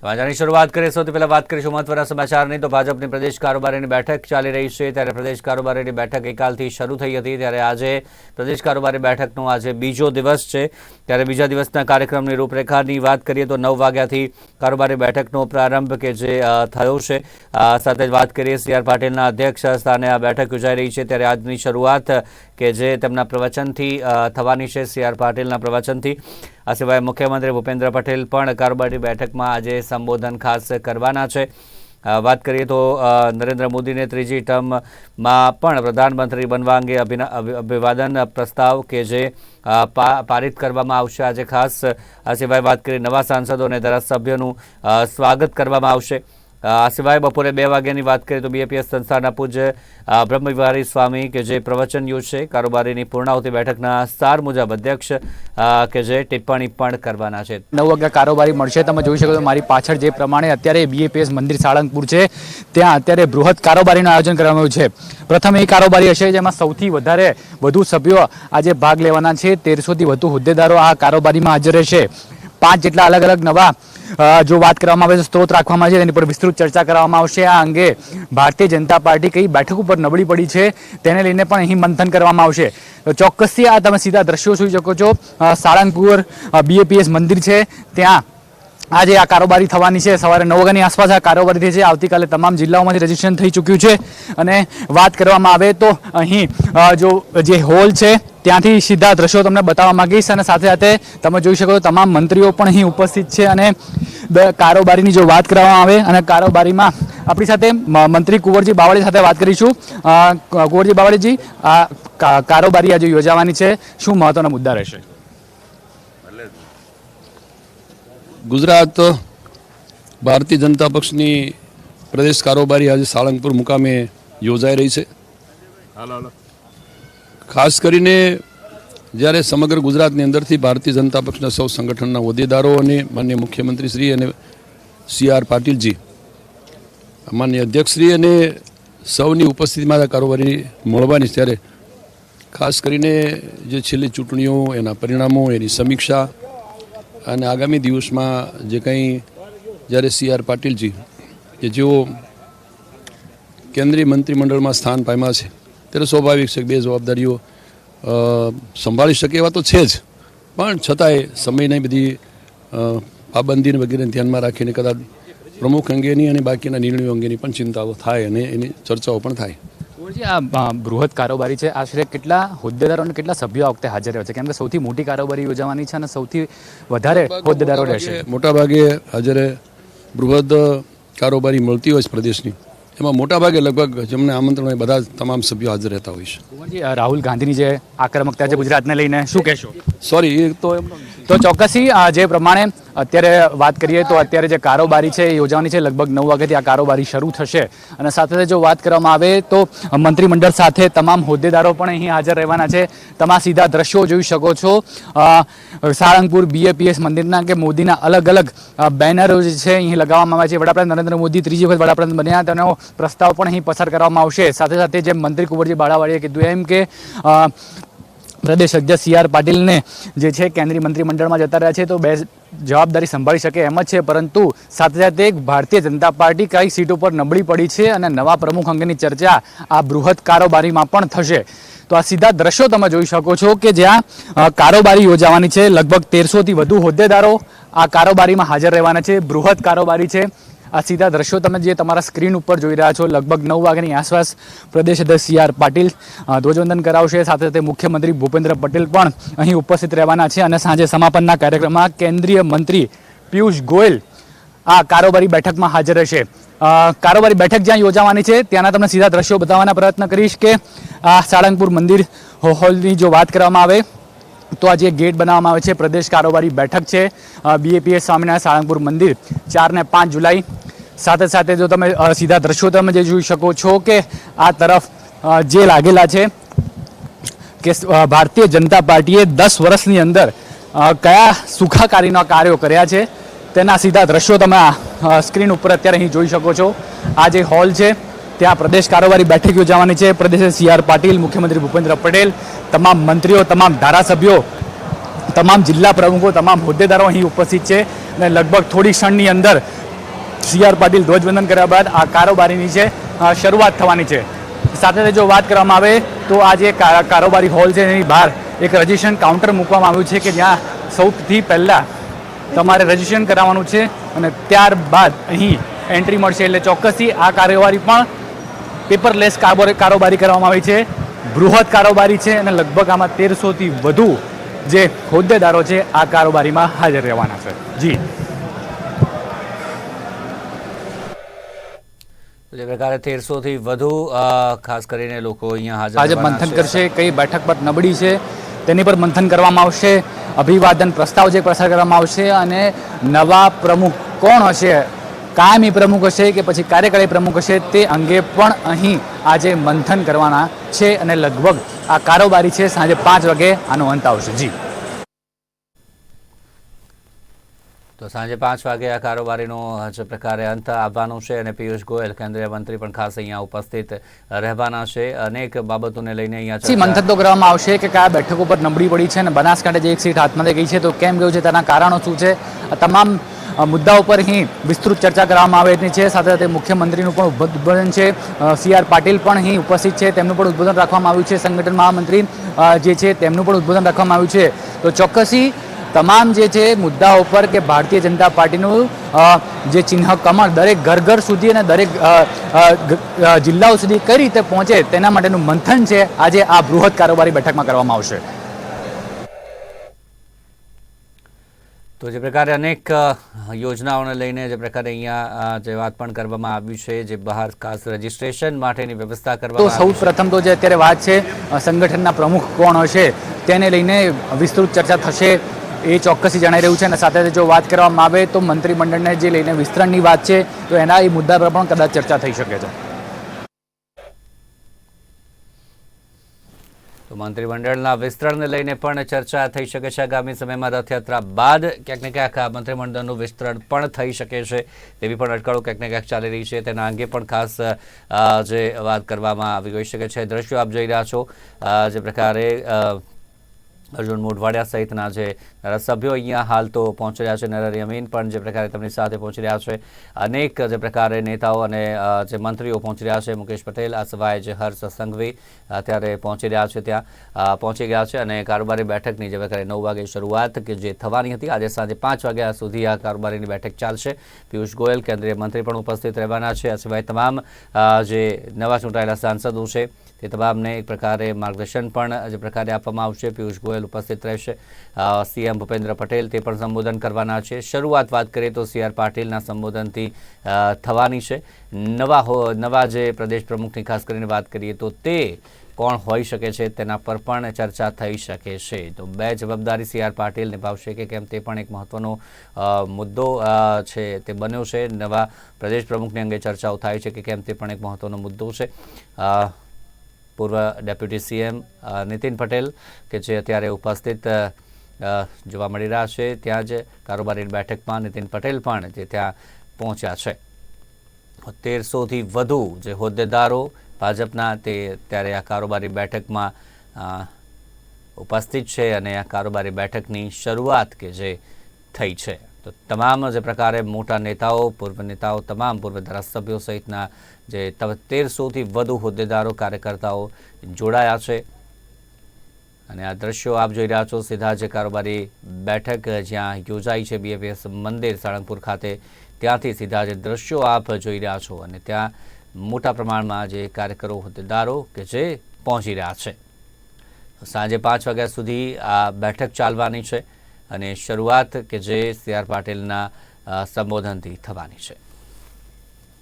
સમાચારની શરૂઆત કરીએ સૌથી પહેલા વાત કરીશું મહત્વના સમાચારની. તો ભાજપની પ્રદેશ કારોબારીની બેઠક ચાલી રહી છે. ત્યારે પ્રદેશ કારોબારીની બેઠક ગઈકાલથી શરૂ થઈ હતી. ત્યારે આજે પ્રદેશ કારોબારી બેઠકનો આજે બીજો દિવસ છે. ત્યારે બીજા દિવસના કાર્યક્રમની રૂપરેખાની વાત કરીએ તો નવ વાગ્યાથી કારોબારી બેઠકનો પ્રારંભ કે જે થયો છે. સાથે જ વાત કરીએ, સી આર પાટીલના અધ્યક્ષ સ્થાને આ બેઠક યોજાઈ રહી છે. ત્યારે આજની શરૂઆત કે જે તેમના પ્રવચનથી થવાની છે, સી આર પાટીલના પ્રવચનથી. આ સિવાય મુખ્યમંત્રી ભૂપેન્દ્ર પટેલ પણ કારોબારી બેઠકમાં આજે સંબોધન ખાસ કરવાના છે. વાત કરીએ તો નરેન્દ્ર મોદીને ત્રીજી ટર્મમાં પણ પ્રધાનમંત્રી બનવા અંગે અભિવાદન પ્રસ્તાવ કે જે પારિત કરવામાં આવશે આજે ખાસ. આ સિવાય વાત કરી નવા સાંસદો અને ધારાસભ્યોનું સ્વાગત કરવામાં આવશે. આ સિવાય બપોરે બે વાગ્યાની વાત કરીએ તો બીએપીએસ સંસ્થાના પૂજ્ય બ્રહ્મવિહારી સ્વામી કે જે પ્રવચન છે કારોબારીની પૂર્ણાવતી બેઠકના સાર મુજબ અધ્યક્ષ કે જે ટિપ્પણી પણ કરવાના છે. નવ વાગ્યા કારોબારી મળશે. તમે જોઈ શકો છો મારી પાછળ જે પ્રમાણે અત્યારે બીએપીએસ મંદિર સાળંગપુર છે. ત્યાં અત્યારે બૃહદ કારોબારીનું આયોજન આવ્યું છે. પ્રથમ એ કારોબારી હશે જેમાં સૌથી વધારે વધુ સભ્યો આજે ભાગ લેવાના છે. તેરસોથી વધુ હોદ્દેદારો આ કારોબારીમાં હાજર રહેશે. પાંચ જેટલા અલગ અલગ નવા જો વાત કરવામાં આવે તો સ્ત્રોત રાખવામાં આવે છે, તેની પર વિસ્તૃત ચર્ચા કરવામાં આવશે. આ અંગે ભારતીય જનતા પાર્ટી કઈ બેઠક ઉપર નબળી પડી છે, તેને લઈને પણ અહીં મંથન કરવામાં આવશે. ચોક્કસથી આ તમે સીધા દ્રશ્યો જોઈ શકો છો. સાળંગપુર બીએપીએસ મંદિર છે. ત્યાં આજે આ કારોબારી થવાની છે. સવારે નવ વાગ્યાની આસપાસ આ કારોબારી થઈ છે. આવતીકાલે તમામ જિલ્લાઓમાંથી રજીસ્ટ્રેશન થઈ ચૂક્યું છે. અને વાત કરવામાં આવે તો અહીં જો જે હોલ છે, ત્યાંથી સીધા દ્રશ્યો તમને બતાવવા માંગીશ અને સાથે સાથે તમે જોઈ શકો છો તમામ મંત્રીઓ પણ અહીં ઉપસ્થિત છે અને કારોબારીની જો વાત કરવામાં આવે અને કારોબારીમાં આપણી સાથે મંત્રી કુંવરજી બાવળી સાથે વાત કરીશું. કુંવરજી બાવળીજી, આ કારોબારી આજે યોજાવાની છે. શું મહત્વના મુદ્દા રહેશે? ગુજરાત ભારતીય જનતા પક્ષની પ્રદેશ કારોબારી આજે સાળંગપુર મુકામે યોજાઈ રહી છે. ખાસ કરીને જ્યારે સમગ્ર ગુજરાતની અંદરથી ભારતીય જનતા પક્ષના સૌ સંગઠનના હોદ્દેદારો અને માન્ય મુખ્યમંત્રી શ્રી અને સી આર પાટીલજી માન્ય અધ્યક્ષશ્રી અને સૌની ઉપસ્થિતિમાં કારોબારી મળવાની ત્યારે ખાસ કરીને જે છેલ્લી ચૂંટણીઓ એના પરિણામો એની સમીક્ષા અને આગામી દિવસમાં જે કંઈ જ્યારે સી આર પાટીલજી, કે જેઓ કેન્દ્રીય મંત્રીમંડળમાં સ્થાન પામ્યા છે, ત્યારે સ્વાભાવિક છે બે જવાબદારીઓ સંભાળી શકે એવા તો છે જ. પણ છતાંય સમયની બધી પાબંદીને વગેરે ધ્યાનમાં રાખીને કદાચ પ્રમુખ અંગેની અને બાકીના નિર્ણયો અંગેની પણ ચિંતાઓ થાય અને એની ચર્ચાઓ પણ થાય. કુંવરજી આ બૃહદ કારોબારી છે. આશરે કેટલા હોદ્દેદારો અને કેટલા સભ્યો આ વખતે હાજર રહ્યો છે? કેમ કે સૌથી મોટી કારોબારી યોજાવાની છે અને સૌથી વધારે હોદ્દેદારો રહેશે. મોટાભાગે હાજરે બૃહદ કારોબારી મળતી હોય છે પ્રદેશની. એમાં મોટાભાગે લગભગ જેમને આમંત્રણ હોય બધા તમામ સભ્યો હાજર રહેતા હોય છે. રાહુલ ગાંધીની જે આક્રમકતા છે ગુજરાતને લઈને શું કહેશો? સોરી એ તો એમનો તો ચોક્કસથી જે પ્રમાણે અત્યારે વાત કરીએ તો અત્યારે જે કારોબારી છે એ યોજવાની છે, લગભગ નવ વાગ્યાથી આ કારોબારી શરૂ થશે. અને સાથે સાથે જો વાત કરવામાં આવે તો મંત્રીમંડળ સાથે તમામ હોદ્દેદારો પણ અહીં હાજર રહેવાના છે. તમે સીધા દ્રશ્યો જોઈ શકો છો. સાળંગપુર બીએપીએસ મંદિરના કે મોદીના અલગ અલગ બેનરો જે છે, અહીં લગાવવામાં આવે છે. વડાપ્રધાન નરેન્દ્ર મોદી ત્રીજી વખત વડાપ્રધાન બન્યા. તેનો પ્રસ્તાવ પણ અહીં પસાર કરવામાં આવશે. સાથે સાથે જેમ મંત્રી કુંવરજી બાળાવાડીએ કીધું એમ કે પ્રદેશ અધ્યક્ષ સી આર પાટીલને જે છે કેન્દ્રીય મંત્રીમંડળમાં જતા રહ્યા છે, તો બે જવાબદારી સંભાળી શકે એમ જ છે, પરંતુ સાથે સાથે ભારતીય જનતા પાર્ટી કઈ સીટ ઉપર નબળી પડી છે અને નવા પ્રમુખ અંગેની ચર્ચા આ બૃહદ કારોબારીમાં પણ થશે. તો આ સીધા દ્રશ્યો તમે જોઈ શકો છો કે જ્યાં કારોબારી યોજાવાની છે, લગભગ તેરસોથી વધુ હોદ્દેદારો આ કારોબારીમાં હાજર રહેવાના છે. બૃહદ કારોબારી છે. આ સીધા દ્રશ્યો તમે જે તમારા સ્ક્રીન ઉપર જોઈ રહ્યા છો, લગભગ નવ વાગ્યાની આસપાસ પ્રદેશ અધ્યક્ષ સી આર પાટીલ ધ્વજવંદન કરાવશે. સાથે સાથે મુખ્યમંત્રી ભૂપેન્દ્ર પટેલ પણ અહીં ઉપસ્થિત રહેવાના છે અને સાંજે સમાપનના કાર્યક્રમમાં કેન્દ્રીય મંત્રી પિયુષ ગોયલ આ કારોબારી બેઠકમાં હાજર રહેશે. કારોબારી બેઠક જ્યાં યોજાવાની છે, ત્યાંના તમને સીધા દ્રશ્યો બતાવવાના પ્રયત્ન કરીશ કે આ સાળંગપુર મંદિર હોલની જો વાત કરવામાં આવે તો આ જે ગેટ બનાવવામાં આવે છે. પ્રદેશ કારોબારી બેઠક છે. બીએપીએસ સ્વામિનારાયણ સાળંગપુર મંદિર. ચાર ને પાંચ જુલાઈ. સાથે સાથે જો તમે સીધા દ્રશ્યો તમે જે જોઈ શકો છો કે આ તરફ જે લાગેલા છે કે ભારતીય જનતા પાર્ટીએ દસ વર્ષની અંદર કયા સુખાકારીના કાર્યો કર્યા છે તેના સીધા દ્રશ્યો તમે આ, સ્ક્રીન ઉપર અત્યારે અહીં જોઈ શકો છો. આ જે હોલ છે ત્યાં પ્રદેશ કારોબારી બેઠક યોજાવાની છે. પ્રદેશ સી આર પાટીલ, મુખ્યમંત્રી ભૂપેન્દ્ર પટેલ, તમામ મંત્રીઓ, તમામ ધારાસભ્યો, તમામ જિલ્લા પ્રમુખો, તમામ હોદ્દેદારો અહીં ઉપસ્થિત છે. અને લગભગ થોડી ક્ષણની અંદર સી આર પાટીલ ધ્વજવંદન કર્યા બાદ આ કારોબારીની છે શરૂઆત થવાની છે. સાથે જો વાત કરવામાં આવે, તો આ જે કારોબારી હોલ છે એની બહાર એક રજિસ્ટ્રેશન કાઉન્ટર મૂકવામાં આવ્યું છે કે જ્યાં સૌથી પહેલાં તમારે રજિસ્ટ્રેશન કરાવવાનું છે. અને ત્યારબાદ અહીં એન્ટ્રી મળશે. એટલે ચોક્કસથી આ કાર્યવાહી પણ પેપરલેસ કારોબારી કરવામાં આવી છે. બૃહદ કારોબારી છે અને લગભગ આમાં તેરસોથી વધુ જે હોદ્દેદારો છે આ કારોબારીમાં હાજર રહેવાના છે. જી. જે પ્રકારે તેરસોથી વધુ ખાસ કરીને લોકો અહીંયા હાજર આજે મંથન કરશે કઈ બેઠક પર નબળી છે તેની પર મંથન કરવામાં આવશે. અભિવાદન પ્રસ્તાવ જે પ્રસાર કરવામાં આવશે અને નવા પ્રમુખ કોણ હશે કાયમી પ્રમુખ હશે કે પછી કાર્યકારી પ્રમુખ હશે તે અંગે પણ અહીં આજે મંથન કરવાના છે અને લગભગ આ કારોબારી છે. સાંજે પાંચ વાગે આનો અંત આવશે. જી. તો સાંજે પાંચ વાગે આ કારોબારીનો જે પ્રકારે અંત આવવાનો છે અને પિયુષ ગોયલ કેન્દ્રીય મંત્રી પણ ખાસ અહીંયા ઉપસ્થિત રહેવાના છે. અનેક બાબતોને લઈને અહીંયા મંથન તો કરવામાં આવશે કે કયા બેઠકો પર નબળી પડી છે અને બનાસકાંઠે જે એક સીટ હાથમાંથી ગઈ છે તો કેમ ગયું છે તેના કારણો શું છે? તમામ અ, ઉપર પર અહીં વિસ્તૃત ચર્ચા કરવામાં આવેલી છે. સાથે સાથે મુખ્યમંત્રીનું પણ ઉદ્બોધન છે. સી આર પાટીલ પણ અહીં ઉપસ્થિત છે. તેમનું પણ ઉદ્બોધન રાખવામાં આવ્યું છે. સંગઠન મહામંત્રી જે છે તેમનું પણ ઉદ્બોધન રાખવામાં આવ્યું છે. તો ચોક્કસી તમામ જે છે મુદ્દાઓ પર કે ભારતીય જનતા પાર્ટીનું જે ચિહ્ન કમળ દરેક ઘર ઘર સુધી અને દરેક જિલ્લાઓ સુધી કઈ રીતે પહોંચે તેના માટેનું મંથન છે. આજે આ બૃહદ કારોબારી બેઠકમાં કરવામાં આવશે. તો જે પ્રકારે અનેક યોજનાઓને લઈને જે પ્રકારે અહીંયા જે વાત પણ કરવામાં આવ્યું છે જે બહાર ખાસ રજીસ્ટ્રેશન માટેની વ્યવસ્થા તો સૌ પ્રથમ તો જે અત્યારે વાત છે સંગઠનના પ્રમુખ કોણ હશે તેને લઈને વિસ્તૃત ચર્ચા થશે એ ચોક્કસી જણાઈ રહ્યું છે. અને સાથે જો વાત કરવામાં આવે તો મંત્રીમંડળને જે લઈને વિસ્તરણની વાત છે તો એના એ મુદ્દા પર પણ કદાચ ચર્ચા થઈ શકે છે. તો મંત્રીમંડળના વિસ્તરણને લઈને પણ ચર્ચા થઈ શકે છે. આગામી સમયમાં રથયાત્રા બાદ ક્યાંક ને ક્યાંક મંત્રીમંડળનું વિસ્તરણ પણ થઈ શકે છે. તેવી પણ અટકળો ક્યાંક ને ક્યાંક ચાલી રહી છે. તેના અંગે પણ ખાસ જે વાત કરવામાં આવી હોઈ શકે છે. દ્રશ્યો આપ જોઈ રહ્યા છો. જે પ્રકારે અર્જુન મોઢવાડિયા સહિતના જે ધારાસભ્યો અહીંયા હાલ તો પહોંચી રહ્યા છે નરેન્દ્ર અમીન પણ જે પ્રકારે તેમની સાથે પહોંચી રહ્યા છે અનેક જે પ્રકારે નેતાઓ અને જે મંત્રીઓ પહોંચી રહ્યા છે મુકેશ પટેલ આ સિવાય જે હર્ષ સંઘવી અત્યારે પહોંચી રહ્યા છે ત્યાં પહોંચી ગયા છે અને કારોબારી બેઠકની જે પ્રકારે નવ વાગે શરૂઆત કે જે થવાની હતી આજે સાંજે પાંચ વાગ્યા સુધી આ કારોબારીની બેઠક ચાલશે. પિયુષ ગોયલ કેન્દ્રીય મંત્રી પણ ઉપસ્થિત રહેવાના છે આ સિવાય તમામ જે નવા ચૂંટાયેલા સાંસદો છે તે તમામને એક પ્રકારે માર્ગદર્શન પણ જે પ્રકારે આપવામાં આવશે. પિયુષ ગોયલ ઉપસ્થિત રહેશે. અ, સીએમ ભૂપેન્દ્ર પટેલ તે પણ સંબોધન કરવાના છે. શરૂઆત વાત કરીએ તો સી આર પાટીલના સંબોધનથી થવાની છે. નવા નવા જે પ્રદેશ પ્રમુખની ખાસ કરીને વાત કરીએ તો તે કોણ હોઈ શકે છે તેના પર પણ ચર્ચા થઈ શકે છે. તો બે જવાબદારી સી આર પાટીલ નિભાવશે કે કેમ તે પણ એક મહત્વનો મુદ્દો છે તે બન્યો છે. નવા પ્રદેશ પ્રમુખની અંગે ચર્ચાઓ થાય છે કે કેમ તે પણ એક મહત્વનો મુદ્દો છે. પૂર્વ ડેપ્યુટી સીએમ નીતિન પટેલ કે જે અત્યારે ઉપસ્થિત જોવા મળી રહ્યા છે. ત્યાં જ કારોબારી બેઠકમાં નીતિન પટેલ પણ જે ત્યાં પહોંચ્યા છે. તેરસોથી વધુ જે હોદ્દેદારો ભાજપના તે અત્યારે આ કારોબારી બેઠકમાં ઉપસ્થિત છે અને આ કારોબારી બેઠકની શરૂઆત કે જે થઈ છે. તો તમામ જે પ્રકારે મોટા નેતાઓ, પૂર્વ નેતાઓ, તમામ પૂર્વ ધારાસભ્યો સહિતના જે તેરસોથી વધુ હોદ્દેદારો, કાર્યકર્તાઓ જોડાયા છે. અને આ દ્રશ્યો આપ જોઈ રહ્યા છો સીધા જે કારોબારી બેઠક, જ્યાં યોજાઈ છે બીએપીએસ મંદિર, સાળંગપુર ખાતે. ત્યાંથી સીધા જે દ્રશ્યો આપ જોઈ રહ્યા છો અને ત્યાં મોટા પ્રમાણમાં જે કાર્યકરો, હોદ્દેદારો કે જે પહોંચી રહ્યા છે. સાંજે પાંચ વાગ્યા સુધી આ બેઠક ચાલવાની છે અને શરૂઆત કે જે સી આર પાટીલના સંબોધનથી થવાની છે.